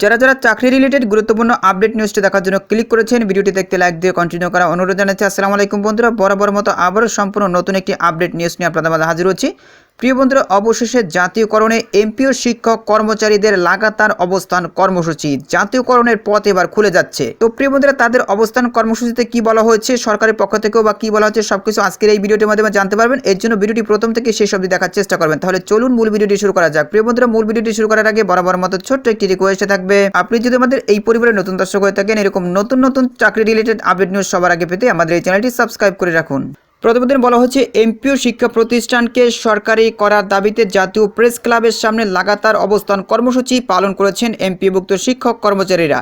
যারা যারা চাকরি রিলেটেড গুরুত্বপূর্ণ আপডেট নিউজটি দেখার জন্য ক্লিক করেছেন ভিডিওটি দেখতে লাইক দিয়ে কন্টিনিউ করা অনুরোধ জানাচ্ছি। আসসালামু আলাইকুম বন্ধুরা, বরাবর মতো আবারও সম্পূর্ণ নতুন একটি আপডেট নিউজ নিয়ে আপনাদের মাঝে হাজির হচ্ছি। প্রিয় বন্ধুরা, অবশেষে জাতীয়করণে এমপিও শিক্ষক কর্মচারীদের লাগাতার অবস্থান কর্মসূচি। জাতীয়করণের পথ এবার খুলে যাচ্ছে। তো প্রিয় বন্ধুরা, তাদের অবস্থান কর্মসূচিতে কি বলা হয়েছে, সরকারের পক্ষ থেকেও বা কি বলা হচ্ছে, সবকিছু আজকের এই ভিডিওটির মাধ্যমে জানতে পারবেন। এর জন্য ভিডিওটি প্রথম থেকে শেষ অবধি দেখার চেষ্টা করবেন। তাহলে চলুন মূল ভিডিওটি শুরু করা যাক। প্রিয় বন্ধুরা, মূল ভিডিওটি শুরু করার আগে বরাবর মতো ছোট্ট একটি রিকোয়েস্ট থাকবে, আপনি যদি আমাদের এই পরিবারের নতুন দর্শক হয়ে থাকেন, এরকম নতুন নতুন চাকরি রিলেটেড আপডেট নিউজ সবার আগে পেতে আমাদের এই চ্যানেলটি সাবস্ক্রাইব করে রাখুন। প্রতিবেদন বলা হচ্ছে, এমপিও শিক্ষা প্রতিষ্ঠানকে সরকারি করার দাবিতে জাতীয় প্রেস ক্লাবের সামনে লাগাতার অবস্থান কর্মসূচি পালন করেছেন এমপিভুক্ত শিক্ষক কর্মচারীরা।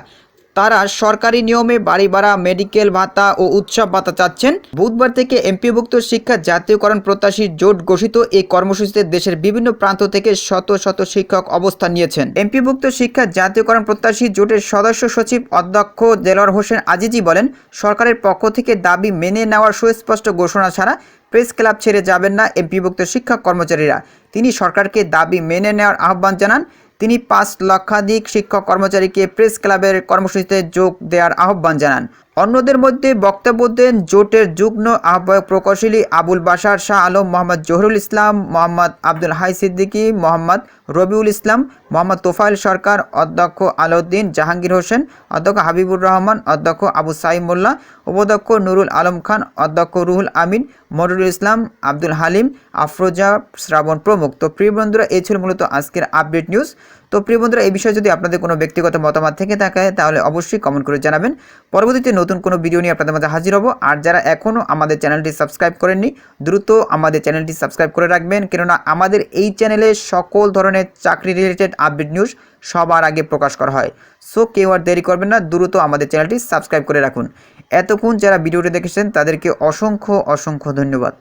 তারা সরকারি নিয়মে বাড়ি ভাড়া, মেডিকেল ভাতা ও উৎসব ভাতা চাচ্ছেন। বুধবার থেকে এমপিভুক্ত শিক্ষা জাতীয়করণ প্রত্যাশী জোট ঘোষিত এই কর্মসূচিতে দেশের বিভিন্ন প্রান্ত থেকে শত শত শিক্ষক অবস্থান নিয়েছেন। এমপিভুক্ত শিক্ষা জাতীয়করণ প্রত্যাশী জোটের সদস্য সচিব অধ্যক্ষ দেলোয়ার হোসেন আজিজি বলেন, সরকারের পক্ষ থেকে দাবি মেনে নেওয়ার সুস্পষ্ট ঘোষণা ছাড়া প্রেস ক্লাব ছেড়ে যাবেন না এমপিভুক্ত শিক্ষক কর্মচারীরা। তিনি সরকারকে দাবি মেনে নেওয়ার আহ্বান জানান। তিনি পাঁচ লক্ষাধিক শিক্ষক কর্মচারীকে প্রেস ক্লাবের কর্মসূচিতে যোগ দেওয়ার আহ্বান জানান। অন্যদের মধ্যে বক্তব্য দেন জোটের যুগ্ম আহ্বায়ক প্রকৌশলী আবুল বাশার শাহ আলম, মোহাম্মদ জহরুল ইসলাম, মোহাম্মদ আব্দুল হাই সিদ্দিকী, মোহাম্মদ রবিউল ইসলাম, মোহাম্মদ তোফাইল সরকার, অধ্যক্ষ আলাউদ্দিন জাহাঙ্গীর হোসেন, অধ্যক্ষ হাবিবুর রহমান, অধ্যক্ষ আবু সাইম মোল্লা, উপাধ্যক্ষ নুরুল আলম খান, অধ্যক্ষ রুহুল আমিন, মরুল ইসলাম, আব্দুল হালিম, আফরোজা শ্রাবণ প্রমুখ। তো প্রিয় বন্ধুরা, এই ছিল মূলত আজকের আপডেট নিউজ। তো প্রিয় বন্ধুরা, এই বিষয়ে যদি আপনাদের কোনো ব্যক্তিগত মতামত থেকে থাকে, তাহলে অবশ্যই কমেন্ট করে জানাবেন। পরবর্তীতে নতুন কোনো ভিডিও নিয়ে আপনাদের মাঝে হাজির হব। আর যারা এখনও আমাদের চ্যানেলটি সাবস্ক্রাইব করেননি, দ্রুত আমাদের চ্যানেলটি সাবস্ক্রাইব করে রাখবেন। কেননা আমাদের এই চ্যানেলে সকল ধরনের চাকরি রিলেটেড আপডেট নিউজ সবার আগে প্রকাশ করা হয়। সো কেউ আর দেরি করবেন না, দ্রুত আমাদের চ্যানেলটি সাবস্ক্রাইব করে রাখুন। এতক্ষণ যারা ভিডিওটি দেখেছেন, তাদেরকে অসংখ্য অসংখ্য ধন্যবাদ।